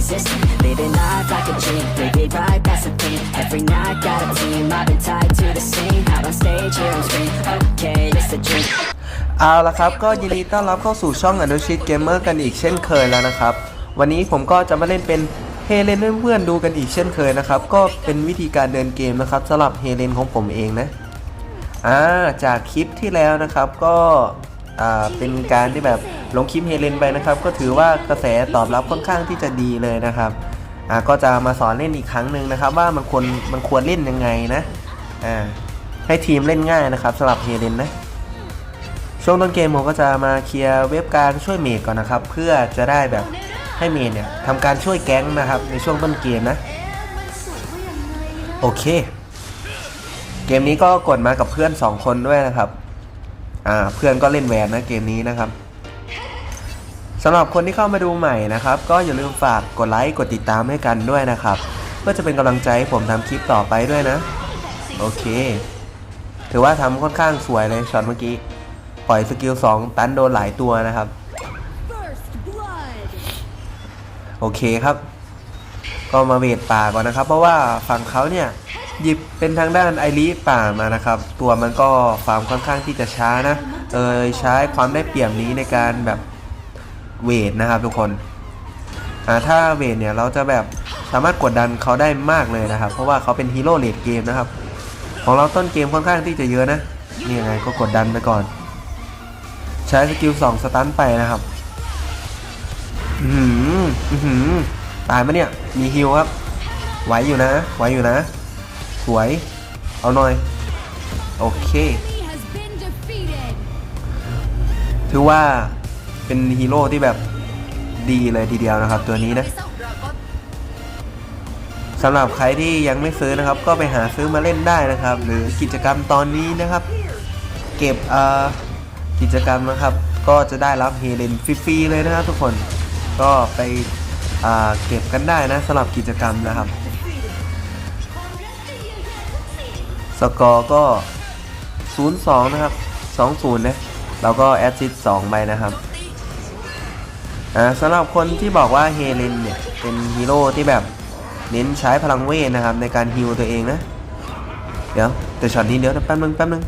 resisting. Living life like a dream, live it right, that's the thing. Every night got a team, I've been tied to the scene. Out on stage, here on screen. Okay, it's a dream. เอาละครับ ก็ยินดีต้อนรับเข้าสู่ช่องอนุชิตเกมเมอร์กันอีกเช่นเคยแล้วนะครับ วันนี้ผมก็จะมาเล่นเป็นเฮเลนเพื่อนๆดูกันอีกเช่นเคยนะครับ ก็เป็นวิธีการเดินเกมนะครับสำหรับเฮเลนของผมเองนะอ่าจากคลิปที่แล้วนะครับก็อ่าเป็นการที่แบบ ลงคลิปเฮเลนไปนะครับ ก็ถือว่ากระแสตอบรับค่อนข้างที่จะดีเลยนะครับอ่าก็จะมาสอนเล่นอีกครั้งหนึ่งนะครับ ว่ามันควรมันควรเล่นยังไงนะอ่าให้ทีมเล่นง่ายนะครับสำหรับเฮเลนนะช่วงต้นเกมผมก็จะมาเคลียร์เว็บกลางช่วยเมดก่อนนะครับ เพื่อจะได้แบบให้เมดเนี่ยทำการช่วยแก๊งนะครับในช่วงต้นเกมนะ โอเค เกมนี้ก็กดมากับเพื่อน 2 คนด้วยนะครับ อ่าเพื่อนก็เล่นแวนนะเกมนี้นะครับ สำหรับคนที่เข้ามาดูใหม่นะครับ ก็อย่าลืมฝากกดไลค์กดติดตามให้กันด้วยนะครับ เพื่อจะเป็นกำลังใจให้ผมทำคลิปต่อไปด้วยนะ โอเค ถือว่าทำค่อนข้างสวยเลยช็อตเมื่อกี้ ปล่อยสกิล2ตันโดนหลายตัวนะครับ โอเคครับ ก็มาเวทป่าก่อนนะครับ เพราะว่าฝั่งเขาเนี่ยหยิบเป็นทางด้านไอริป่ามานะครับ ตัวมันก็ฟาร์มค่อนข้างที่จะช้านะ เออใช้ความได้เปรียบนี้ในการแบบ เวทนะครับทุกคนถ้าเวทเนี่ยเราจะแบบสามารถกดดันเขาได้มากเลยนะครับ เพราะว่าเขาเป็นฮีโร่เลดเกมนะครับ ของเราต้นเกมค่อนข้างที่จะเยอะนะนี่ยังไงก็กดดันไปก่อน ใช้สกิลสองสตันไปนะครับอือหืออือหือตายไหมเนี่ยมีฮิวครับไหวอยู่นะไหวอยู่นะสวยเอาหน่อย โอเคถือว่า เป็นฮีโร่ที่แบบดีเลยทีเดียวนะครับ ตัวนี้นะสำหรับใครที่ยังไม่ซื้อนะครับ ก็ไปหาซื้อมาเล่นได้นะครับ หรือกิจกรรมตอนนี้นะครับ เก็บอ่อกิจกรรมนะครับ ก็จะได้รับเฮเลนฟรีๆเลยนะครับทุกคนก็ไปอ่าเก็บกันได้นะสำหรับกิจกรรมนะครับ สกอร์ก็ 0-2 นะครับ 2-0 นะ แล้วก็แอสซิสต์2ใบนะครับ สำหรับคนที่บอกว่าเฮเลนเนี่ย เป็นฮีโร่ที่แบบเน้นใช้พลังเวทนะครับ ในการฮิวตัวเองนะ เดี๋ยว แต่ช็อตนี้เดี๋ยวแป๊บนึงแป๊บนึง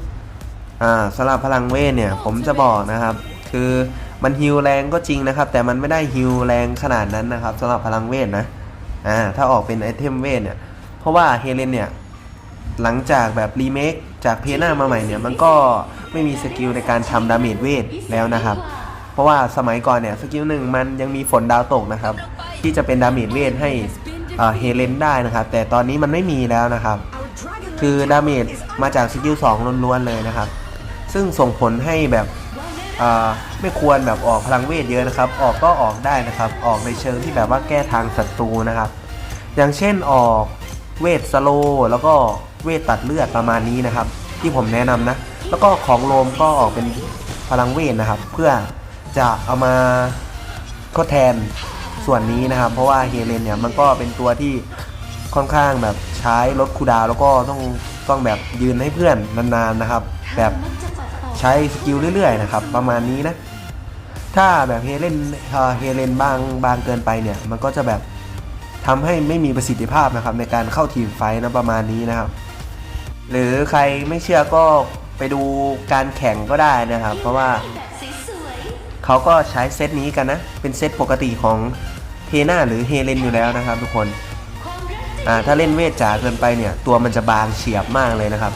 อ่าสำหรับพลังเวทเนี่ย ผมจะบอกนะครับ คือมันฮิวแรงก็จริงนะครับ แต่มันไม่ได้ฮิวแรงขนาดนั้นนะครับสำหรับพลังเวทนะอ่าถ้าออกเป็นไอเทมเวทเนี่ย เพราะว่าเฮเลนเนี่ยหลังจากแบบรีเมคจากเพน่ามาใหม่เนี่ย มันก็ไม่มีสกิลในการทำดาเมจเวทแล้วนะครับ เพราะว่าสมัยก่อนเนี่ยสกิลหนึ่งมันยังมีฝนดาวตกนะครับ ที่จะเป็นดาเมจเวทให้เฮเลนได้นะครับ แต่ตอนนี้มันไม่มีแล้วนะครับ คือดาเมจมาจากสกิล2ล้วนๆเลยนะครับ ซึ่งส่งผลให้แบบไม่ควรแบบออกพลังเวทเยอะนะครับ ออกก็ออกได้นะครับ ออกในเชิงที่แบบว่าแก้ทางศัตรูนะครับ อย่างเช่นออกเวทสโลแล้วก็เวทตัดเลือดประมาณนี้นะครับ ที่ผมแนะนำนะ แล้วก็ของโลมก็ออกเป็นพลังเวทนะครับ เพื่อ จะเอามาทดแทนส่วนนี้นะครับ เพราะว่าเฮเลนเนี่ยมันก็เป็นตัวที่ค่อนข้างแบบใช้ลดคูดาวแล้วก็ต้องต้องแบบยืนให้เพื่อนนานๆนะครับ แบบใช้สกิลเรื่อยๆนะครับ ประมาณนี้นะ ถ้าแบบเฮเลนเฮเลนบางบางเกินไปเนี่ย มันก็จะแบบทำให้ไม่มีประสิทธิภาพนะครับ ในการเข้าทีมไฟท์นะประมาณนี้นะครับ หรือใครไม่เชื่อก็ไปดูการแข่งก็ได้นะครับ เพราะว่า เขาก็ใช้เซตนี้กันนะ เป็นเซตปกติของเทน่าหรือเฮเลนอยู่แล้วนะครับทุกคนอ่าถ้าเล่นเวทจ๋าเกินไปเนี่ย ตัวมันจะบางเฉียบมากเลยนะครับ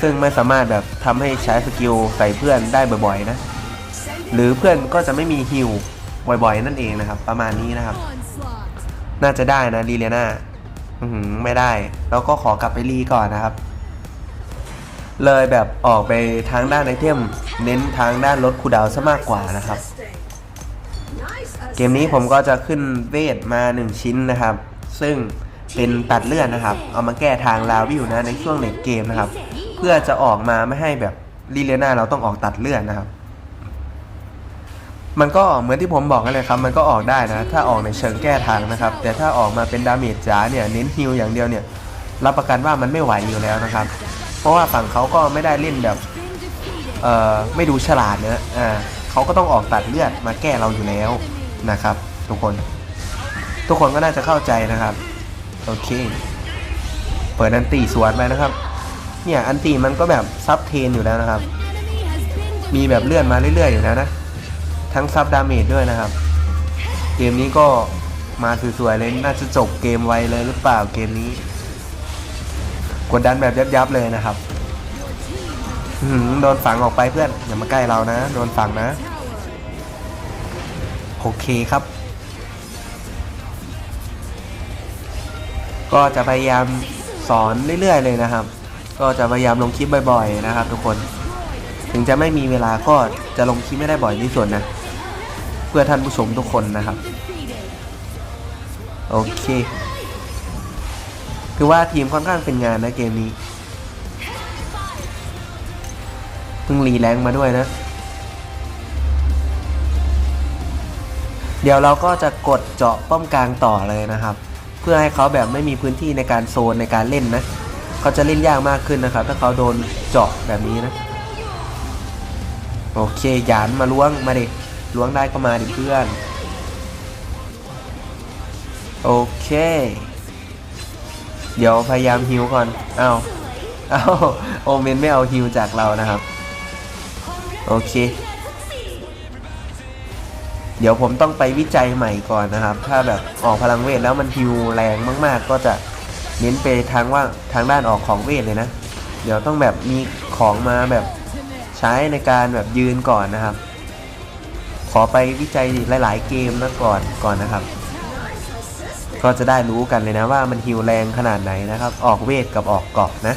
ซึ่งไม่สามารถแบบทำให้ใช้สกิลใส่เพื่อนได้บ่อยๆนะ หรือเพื่อนก็จะไม่มีฮิลบ่อยๆ นั่นเองนะครับ ประมาณนี้นะครับ น่าจะได้นะลีเลียนาอือหือไม่ได้ แล้วก็ขอกลับไปรีก่อนนะครับ เลยแบบออกไปทางด้านไอเทม เน้นทางด้านลดคูดาวซะมากกว่านะครับ กมนี้ผมก็จะขึ้นเวทมา 1 ชิ้นนะครับ ซึ่งเป็นตัดเลือดนะครับ เอามาแก้ทางลาวิวนะในช่วงเลดเกมนะครับ เพื่อจะออกมาไม่ให้แบบลีเลียนาเราต้องออกตัดเลือดนะครับ มันก็เหมือนที่ผมบอกกันเลยครับ มันก็ออกได้นะ ถ้าออกในเชิงแก้ทางนะครับ แต่ถ้าออกมาเป็นดาเมจจ๋าเนี่ยเน้นฮิลอย่างเดียวเนี่ยรับประกันว่ามันไม่ไหวอยู่แล้วนะครับ เพราะว่าฝั่งเขาก็ไม่ได้เล่นแบบเอ่อไม่ดูฉลาดเนอะอ่าเขาก็ต้องออกตัดเลือดมาแก้เราอยู่แล้ว นะครับ ทุกคน ทุกคนก็น่าจะเข้าใจนะครับ โอเค เปิดอันตีสวนไปนะครับ เนี่ยอันตีมันก็แบบซับเทนอยู่แล้วนะครับ มีแบบเลื่อนมาเรื่อยๆอยู่แล้วนะ ทั้งซับดาเมจด้วยนะครับ เกมนี้ก็มาสวยๆเลยน่าจะจบเกมไวเลยหรือเปล่าเกมนี้ กดดันแบบยับๆเลยนะครับโดนฝังออกไปเพื่อนอย่ามาใกล้เรานะ โดนฝังนะ โอเคครับ ก็จะพยายามสอนเรื่อยๆเลยนะครับ ก็จะพยายามลงคลิปบ่อย ๆ นะครับ ทุกคน ถึงจะไม่มีเวลาก็จะลงคลิปไม่ได้บ่อยที่สุดนะ เพื่อท่านผู้ชมทุกคนนะครับ โอเค คือว่าทีมค่อนข้างเป็นงานนะเกมนี้ เพิ่งรีแรงมาด้วยนะ เดี๋ยวเราก็จะกดเจาะป้อมกลางต่อเลยนะครับ เพื่อให้เขาแบบไม่มีพื้นที่ในการโซนในการเล่นนะเขาจะเล่นยากมากขึ้นนะครับ ถ้าเขาโดนเจาะแบบนี้นะโอเคหยานมาล้วงมาดิล้วงได้ก็มาดิเพื่อน โอเค เดี๋ยวพยายามฮิวก่อนเอาเอาโอเมนไม่เอาฮิวจากเรานะครับ โอเค เดี๋ยวผมต้องไปวิจัยใหม่ก่อนนะครับ ถ้าแบบออกพลังเวทแล้วมันฮิวแรงมาก ๆ ก็จะเน้นไปทางว่าทางด้านออกของเวทเลยนะ เดี๋ยวต้องแบบมีของมาแบบใช้ในการแบบยืนก่อนนะครับ ขอไปวิจัยหลาย ๆ เกมนะก่อนก่อนนะครับ ก็จะได้รู้กันเลยนะว่ามันฮิวแรงขนาดไหนนะครับ ออกเวทกับออกเกาะนะ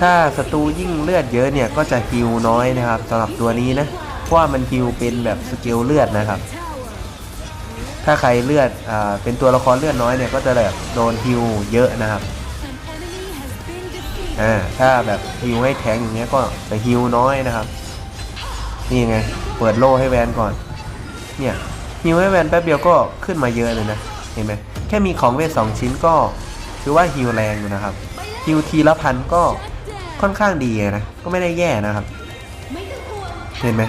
ถ้าศัตรูยิ่งเลือดเยอะเนี่ยก็จะฮิวน้อยนะครับสำหรับตัวนี้นะ ราะว่ามันฮิวเป็นแบบสเกลเลือดนะครับ ถ้าใครเลือดอ่าเป็นตัวละครเลือดน้อยเนี่ยก็จะแบบโดนฮิวเยอะนะครับอ่าถ้าแบบฮิวให้แทงอย่างเงี้ยก็จะฮิวน้อยนะครับ นี่ไงเปิดโล่ให้แวนก่อน เนี่ยฮิวให้แวนแป๊บเดียวก็ขึ้นมาเยอะเลยนะเห็นไหมแค่มีของเวทสองชิ้นก็ถือว่าฮิวแรงอยู่นะครับฮิวทีละพันก็ค่อนข้างดีนะ ก็ไม่ได้แย่นะครับ เห็นไหม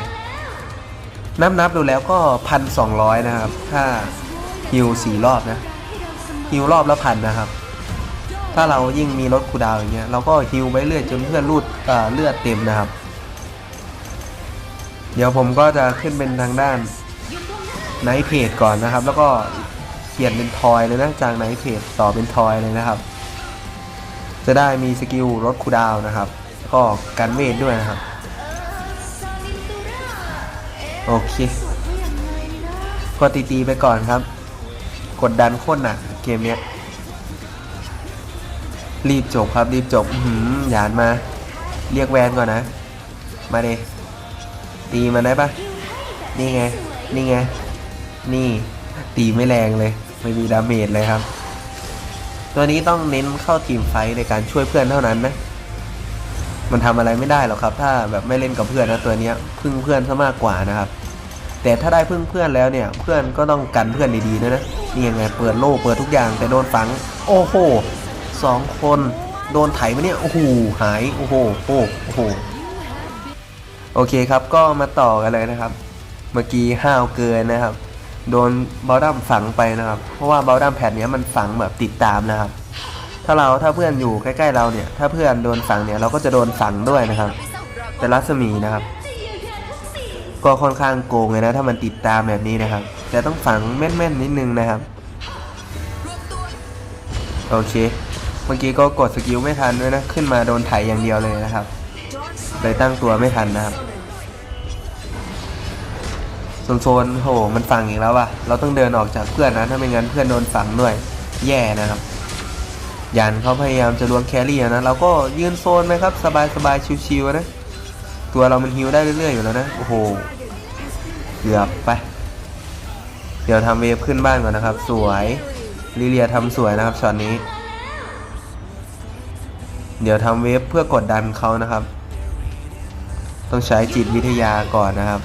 นับนับๆดูแล้วก็พันสองร้อยนะครับ ถ้าฮิวสี่รอบนะฮิวรอบละพันนะครับ ถ้าเรายิ่งมีรถคูดาวอย่างเงี้ยเราก็ฮิวไปเรื่อยจนเพื่อนรูดเลือดเต็มนะครับ เดี๋ยวผมก็จะขึ้นเป็นทางด้านไนท์เพจก่อนนะครับ แล้วก็เปลี่ยนเป็นทอยเลยนะจากไนท์เพจต่อเป็นทอยเลยนะครับ จะได้มีสกิลรถคูดาวนะครับ ก็การเวทด้วยนะครับ โอเค ก็ตีตีไปก่อนครับ กดดันโคตรหนักเกมเนี้ย รีบจบครับรีบจบหือหยานมา เรียกแวนก่อนนะ มาเดตีมันได้ปะนี่ไง นี่ไง นี่ ตีไม่แรงเลย ไม่มีดาเมจเลยครับ ตัวนี้ต้องเน้นเข้าทีมไฟในการช่วยเพื่อนเท่านั้นนะ มันทำอะไรไม่ได้หรอกครับ ถ้าแบบไม่เล่นกับเพื่อนนะตัวเนี้ยพึ่งเพื่อนซะมากกว่านะครับ แต่ถ้าได้พึ่งเพื่อนแล้วเนี่ย เพื่อนก็ต้องกันเพื่อนดีๆนะนะนี่ยังไงเปิดโล่เปิดทุกอย่างแต่โดนฝัง โอ้โหสองคนโดนไถมาเนี่ยโอ้โหหายโอ้โหโอ้โหโอ้โหโอเคครับก็มาต่อกันเลยนะครับ เมื่อกี้ห้าวเกินนะครับ โดนบอลดัมฝังไปนะครับ เพราะว่าบอลดัมแผ่นนี้มันฝังแบบติดตามนะครับ ถ้าเราถ้าเพื่อนอยู่ใกล้ๆเราเนี่ย ถ้าเพื่อนโดนฝังเนี่ยเราก็จะโดนฝังด้วยนะครับ แต่รัศมีนะครับ ก็ค่อนข้างโกงเลยนะ ถ้ามันติดตามแบบนี้นะครับ แต่ต้องฝังแม่นๆนิดนึงนะครับ โอเค เมื่อกี้ก็กดสกิลไม่ทันด้วยนะ ขึ้นมาโดนไถอย่างเดียวเลยนะครับ เลยตั้งตัวไม่ทันนะครับโซนโซนโหมันฝังอีกแล้วว่ะ เราต้องเดินออกจากเพื่อนนะ ถ้าไม่งั้นเพื่อนโดนฝังด้วย แย่นะครับ ยันเขาพยายามจะล้วงแครี่นะเราก็ยืนโซนไหมครับ สบายๆชิวๆนะ ตัวเรามันฮิวได้เรื่อยๆอยู่แล้วนะ โอ้โหเกือบไป เดี๋ยวทำเวฟขึ้นบ้านก่อนนะครับ สวยลิเลียทำสวยนะครับช็อตนี้ เดี๋ยวทำเวฟเพื่อกดดันเขานะครับ ต้องใช้จิตวิทยาก่อนนะครับ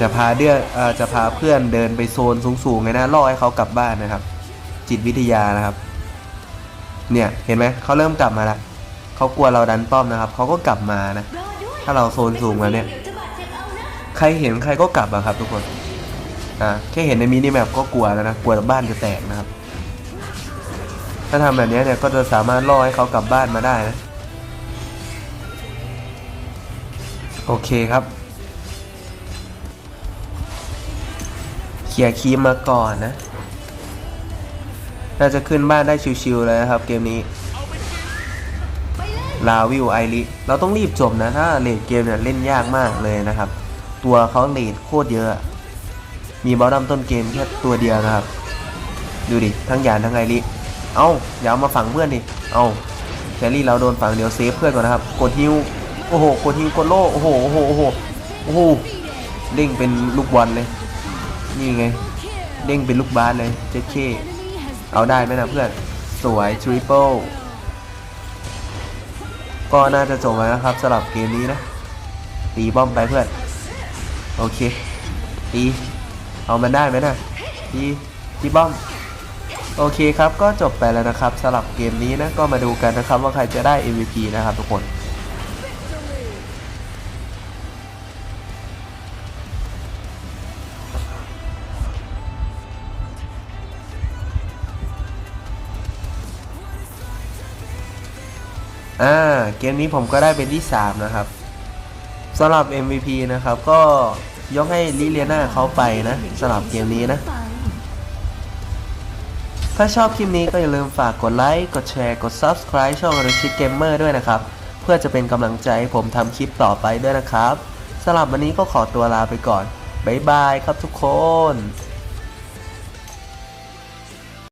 จะพาเดือจะพาเพื่อนเดินไปโซนสูงๆเลยนะล่อให้เขากลับบ้านนะครับ จิตวิทยานะครับ เนี่ยเห็นไหมเขาเริ่มกลับมาแล้วเขากลัวเราดันป้อมนะครับเขาก็กลับมานะ ถ้าเราโซนสูงแล้วเนี่ย ใครเห็นใครก็กลับอะครับ ทุกคนอ่าแค่เห็นในมินิแมปก็กลัวแล้วนะกลัวบ้านจะแตกนะครับ ถ้าทำแบบนี้เนี่ยก็จะสามารถล่อให้เขากลับบ้านมาได้นะโอเคครับเคลียร์คีมมาก่อนนะ น่าจะขึ้นบ้านได้ชิวๆเลยนะครับเกมนี้ลาวิวไอริเราต้องรีบจบนะ ถ้าเลดเกมเนี่ยเล่นยากมากเลยนะครับ ตัวเขาเลดโคตรเยอะ มีบอลดัมต้นเกมแค่ตัวเดียวนะครับ ดูดิ ทั้งยานทั้งไอริเอ้าอย่าเอามาฝังเพื่อนดิ เอ้าแครี่เราโดนฝังเดี๋ยวเซฟเพื่อนก่อนนะครับ กดฮิว โอ้โห กดฮิวกดโล่โอ้โห โอ้โห โอ้โห โอ้โห เด้งเป็นลูกบอลเลย นี่ไง เด้งเป็นลูกบาสเลย เจ๊เค Enemy has เอาได้ไหมนะเพื่อน สวยทริปเปิลก็น่าจะจบแล้วนะครับสำหรับเกมนี้นะ ตีป้อมไปเพื่อน โอเค ตี เอามันได้ไหมนะตีตีป้อม โอเคครับก็จบไปแล้วนะครับสำหรับเกมนี้นะก็มาดูกันนะครับว่าใครจะได้ MVP นะครับทุกคน อ่าเกมนี้ผมก็ได้เป็นที่ 3 นะครับสำหรับ MVP นะครับ ก็ยกให้ลิเลียนาเขาไปนะสำหรับเกมนี้นะ ถ้าชอบคลิปนี้ก็อย่าลืมฝากกดไลค์ กดแชร์ กด Subscribe ช่องอ r ชิ t เกมเมอร์ด้วยนะครับ เพื่อจะเป็นกำลังใจให้ผมทำคลิปต่อไปด้วยนะครับสำหรับวันนี้ก็ขอตัวลาไปก่อน บ๊ายบายครับทุกคน